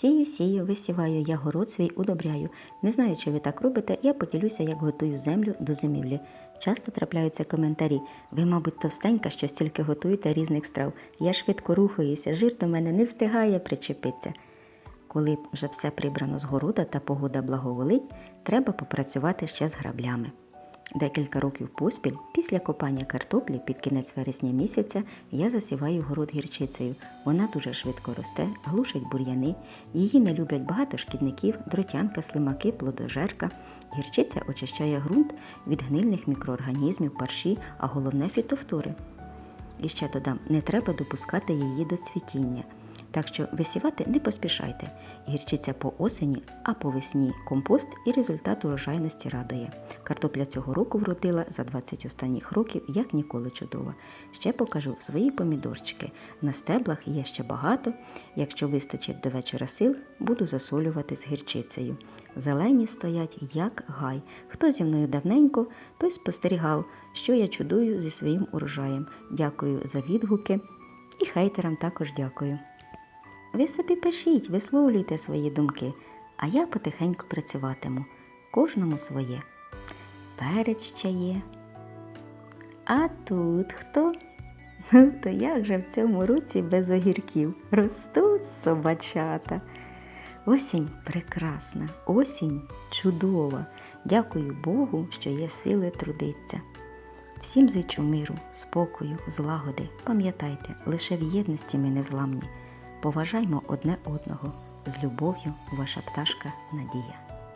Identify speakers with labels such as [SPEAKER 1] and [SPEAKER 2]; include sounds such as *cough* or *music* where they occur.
[SPEAKER 1] Сію, сію, висіваю, я город свій удобряю. Не знаю, чи ви так робите, я поділюся, як готую землю до зимівлі. Часто трапляються коментарі. Ви, мабуть, товстенька, що стільки готуєте різних страв. Я швидко рухаюся, жир до мене не встигає причепитися. Коли вже все прибрано з города та погода благоволить, треба попрацювати ще з граблями. Декілька років поспіль, після копання картоплі під кінець вересня місяця, я засіваю город гірчицею. Вона дуже швидко росте, глушить бур'яни. Її не люблять багато шкідників, дротянка, слимаки, плодожерка. Гірчиця очищає ґрунт від гнильних мікроорганізмів, парші, а головне фітофтори. І ще додам, не треба допускати її до цвітіння. Так що висівати не поспішайте. Гірчиця по осені, а по весні компост і результат урожайності радує. Картопля цього року вродила за 20 останніх років, як ніколи чудова. Ще покажу свої помідорчики. На стеблах є ще багато. Якщо вистачить до вечора сил, буду засолювати з гірчицею. Зелені стоять, як гай. Хто зі мною давненько, той спостерігав, що я чудую зі своїм урожаєм. Дякую за відгуки і хейтерам також дякую. Ви собі пишіть, висловлюйте свої думки, а я потихеньку працюватиму. Кожному своє. Перець ще є. А тут хто? Ну, *laughs* То як же в цьому році без огірків? Ростуть собачата. Осінь прекрасна, осінь чудова. Дякую Богу, що є сили трудиться. Всім зичу миру, спокою, злагоди. Пам'ятайте, лише в єдності ми незламні. Поважаймо одне одного. З любов'ю, ваша пташка Надія.